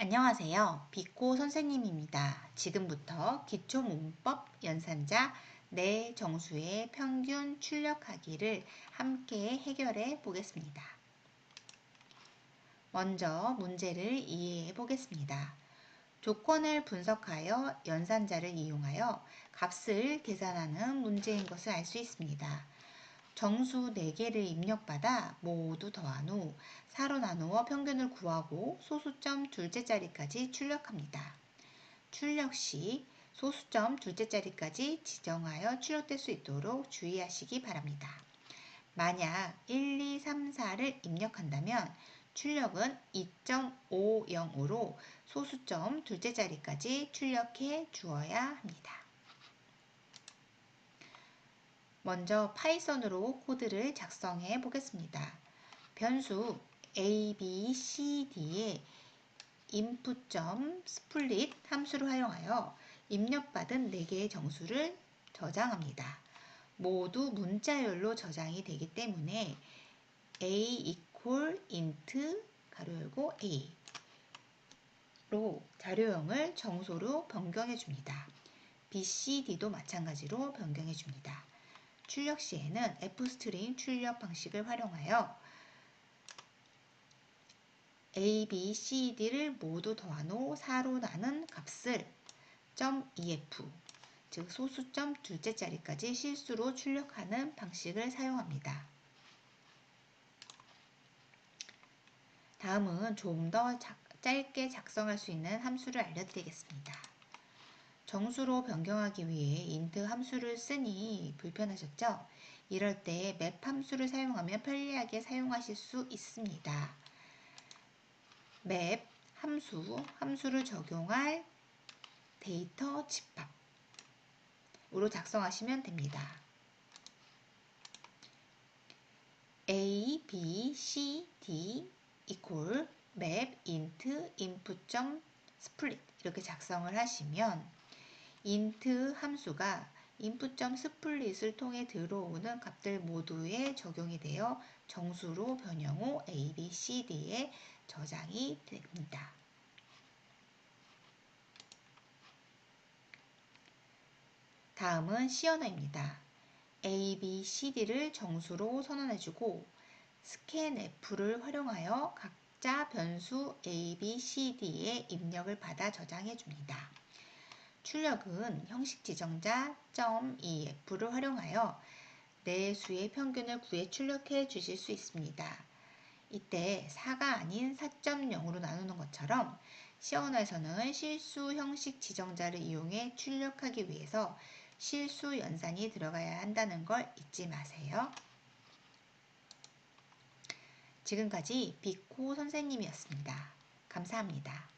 안녕하세요. 비꼬 선생님입니다. 지금부터 기초 문법 연산자 내 정수의 평균 출력하기를 함께 해결해 보겠습니다. 먼저 문제를 이해해 보겠습니다. 조건을 분석하여 연산자를 이용하여 값을 계산하는 문제인 것을 알 수 있습니다. 정수 4개를 입력받아 모두 더한 후 4로 나누어 평균을 구하고 소수점 둘째 자리까지 출력합니다. 출력 시 소수점 둘째 자리까지 지정하여 출력될 수 있도록 주의하시기 바랍니다. 만약 1, 2, 3, 4를 입력한다면 출력은 2.50으로 소수점 둘째 자리까지 출력해 주어야 합니다. 먼저 파이썬으로 코드를 작성해 보겠습니다. 변수 a, b, c, d에 input.split 함수를 활용하여 입력받은 4개의 정수를 저장합니다. 모두 문자열로 저장이 되기 때문에 a equal int 가로 열고 a 로 자료형을 정소로 변경해 줍니다. b, c, d도 마찬가지로 변경해 줍니다. 출력 시에는 f스트링 출력 방식을 활용하여 a, b, c, d를 모두 더한 후 4로 나눈 값을 .ef 즉 소수점 둘째 자리까지 실수로 출력하는 방식을 사용합니다. 다음은 좀 더 짧게 작성할 수 있는 함수를 알려드리겠습니다. 정수로 변경하기 위해 int 함수를 쓰니 불편하셨죠? 이럴 때 map 함수를 사용하면 편리하게 사용하실 수 있습니다. map 함수, 함수를 적용할 데이터 집합으로 작성하시면 됩니다. a, b, c, d equal map int input.split 이렇게 작성을 하시면 int 함수가 input.split을 통해 들어오는 값들 모두에 적용이 되어 정수로 변형 후 a, b, c, d에 저장이 됩니다. 다음은 C 언어입니다. A, B, C, D를 정수로 선언해주고 scanf를 활용하여 각자 변수 A, B, C, D의 입력을 받아 저장해줍니다. 출력은 형식 지정자 .ef를 활용하여 내 수의 평균을 구해 출력해 주실 수 있습니다. 이때 4가 아닌 4.0으로 나누는 것처럼 시언어에서는 실수 형식 지정자를 이용해 출력하기 위해서 실수 연산이 들어가야 한다는 걸 잊지 마세요. 지금까지 비코 선생님이었습니다. 감사합니다.